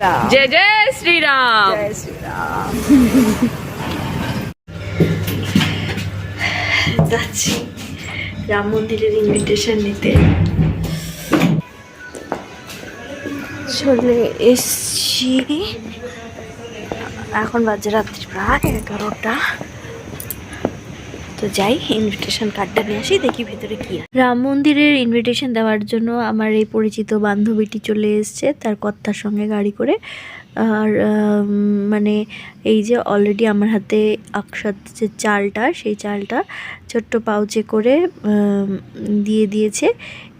রাম জয় জয় শ্রীরাম জয় শ্রীরাম যাচ্ছি। রাম মন্দিরের ইনভিটেশন নিতে। চলে এসছি। এখন বাজে রাত্রি প্রায় এগারোটা। তো যাই ইনভিটেশন কার্ডটা নিয়ে আসি, দেখি ভেতরে কি রাম মন্দিরের ইনভিটেশন দেওয়ার জন্য আমার এই পরিচিত বান্ধবীটি চলে এসছে, তার কর্তার সঙ্গে গাড়ি করে। আর মানে এই যে অলরেডি আমার হাতে আকসাত যে চালটা, সেই চালটা ছোট্ট পাউচে করে দিয়ে দিয়েছে।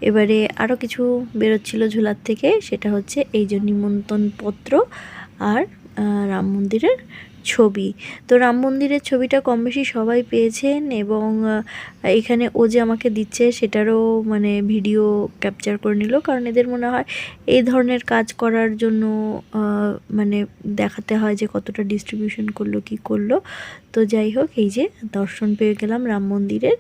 এবারে আরও কিছু বেরোচ্ছিল ঝোলার থেকে, সেটা হচ্ছে এই যে নিমন্ত্রণ পত্র আর রাম মন্দিরের ছবি। তো রাম মন্দিরের ছবিটা কম বেশি সবাই পেয়েছেন এবং এখানে ও যে আমাকে দিচ্ছে সেটারও মানে ভিডিও ক্যাপচার করে নিল। কারণ এদের মনে হয় এই ধরনের কাজ করার জন্য মানে দেখাতে হয় যে কতটা ডিস্ট্রিবিউশন করল কি করল। তো যাই হোক এই যে দর্শন পেয়ে গেলাম রাম মন্দিরের।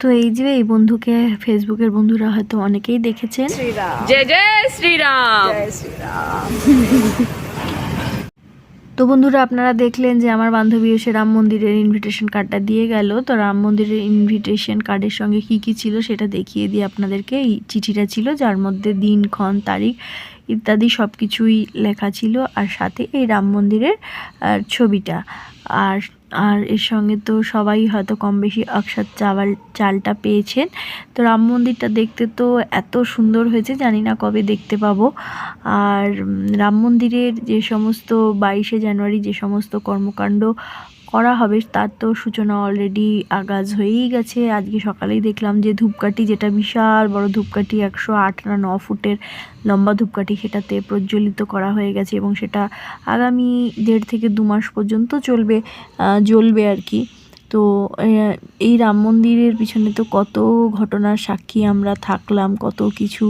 তো এই যে এই বন্ধুকে ফেসবুকের বন্ধুরা হয়তো অনেকেই দেখেছেন। শ্রীরাম। জয় জয় শ্রীরাম। জয় শ্রীরাম। তো বন্ধুরা, আপনারা দেখলেন যে আমার বান্ধবী এসে রাম মন্দিরের ইনভিটেশন কার্ডটা দিয়ে গেল। তো রাম মন্দিরের ইনভিটেশন কার্ডের সঙ্গে কি কি ছিল সেটা দেখিয়ে দিয়ে আপনাদেরকে এই চিঠিটা ছিল, যার মধ্যে দিন, ক্ষণ, তারিখ ইত্যাদি সব কিছুই লেখা ছিল। আর সাথে এই রাম মন্দিরের ছবিটা। আর আর এর সঙ্গে তো সবাই হয়তো কম বেশি অক্ষাত চাওয়াল, চালটা পেয়েছেন। তো রাম মন্দিরটা দেখতে তো এত সুন্দর হয়েছে, জানি না কবে দেখতে পাবো। আর রাম মন্দিরের যে সমস্ত বাইশে জানুয়ারি যে সমস্ত কর্মকাণ্ড করা হবে, তার তো সূচনা অলরেডি আগাজ হয়েই গেছে। আজকে সকালেই দেখলাম যে ধূপকাঠি, যেটা বিশাল বড় ধূপকাঠি, একশো আট না ন ফুটের লম্বা ধূপকাঠি, সেটাতে প্রজ্বলিত করা হয়ে গেছে এবং সেটা আগামী দেড় থেকে দু মাস পর্যন্ত চলবে জ্বলবে আর কি। তো এই রাম মন্দিরের পিছনে তো কত ঘটনার সাক্ষী আমরা থাকলাম, কত কিছু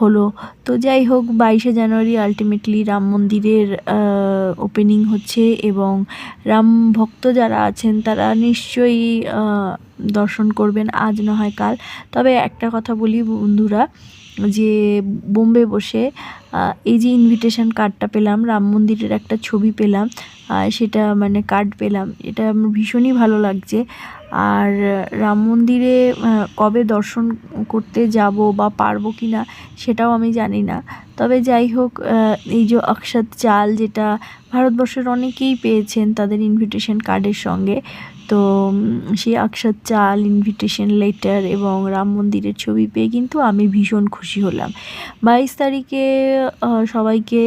হলো। তো যাই হোক, বাইশে জানুয়ারি আলটিমেটলি রাম মন্দিরের ওপেনিং হচ্ছে এবং রাম ভক্ত যারা আছেন তারা নিশ্চয়ই দর্শন করবেন আজ না হয় কাল। তবে একটা কথা বলি বন্ধুরা, যে বোম্বে বসে এই যে ইনভিটেশন কার্ডটা পেলাম, রাম মন্দিরের একটা ছবি পেলাম সেটা মানে কার্ড পেলাম। এটা আমার ভীষণই ভালো লাগছে। আর রাম মন্দিরে কবে দর্শন করতে যাব বা পারব কি না সেটাও আমি জানি না। তবে যাই হোক এই যে অক্ষত চাল যেটা ভারতবর্ষের অনেকেই পেয়েছেন তাদের ইনভিটেশন কার্ডের সঙ্গে, তো সেই অক্ষত চাল ইনভিটেশন লেটার এবং রাম মন্দিরের ছবি পেয়ে কিন্তু আমি ভীষণ খুশি হলাম। বাইশ তারিখে সবাইকে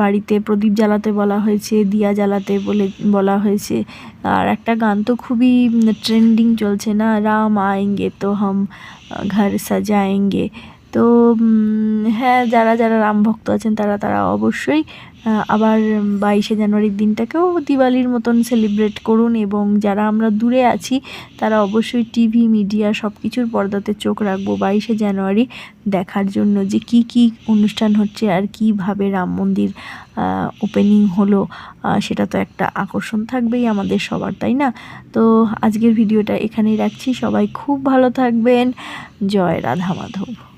বাড়িতে প্রদীপ জ্বালাতে বলা হয়েছে, দিয়া জ্বালাতে বলে, বলা হয়েছে। আর একটা গান তো খুবই ট্রেন্ডিং চলছে না রাম আয়েঙ্গে তো হাম ঘর সাজায়েঙ্গে তো হ্যাঁ যারা যারা রাম ভক্ত আছেন, তারা তারা অবশ্যই আবার বাইশে জানুয়ারির দিনটাকেও দিওয়ালির মতন সেলিব্রেট করুন এবং যারা আমরা দূরে আছি, তারা অবশ্যই টিভি মিডিয়া সব কিছুর পর্দাতে চোখ রাখব বাইশে জানুয়ারি দেখার জন্য যে কি কি অনুষ্ঠান হচ্ছে আর কীভাবে রাম মন্দির ওপেনিং হলো সেটা তো একটা আকর্ষণ থাকবেই আমাদের সবার, তাই না? তো আজকের ভিডিওটা এখানেই রাখছি। সবাই খুব ভালো থাকবেন। জয় রাধা মাধব।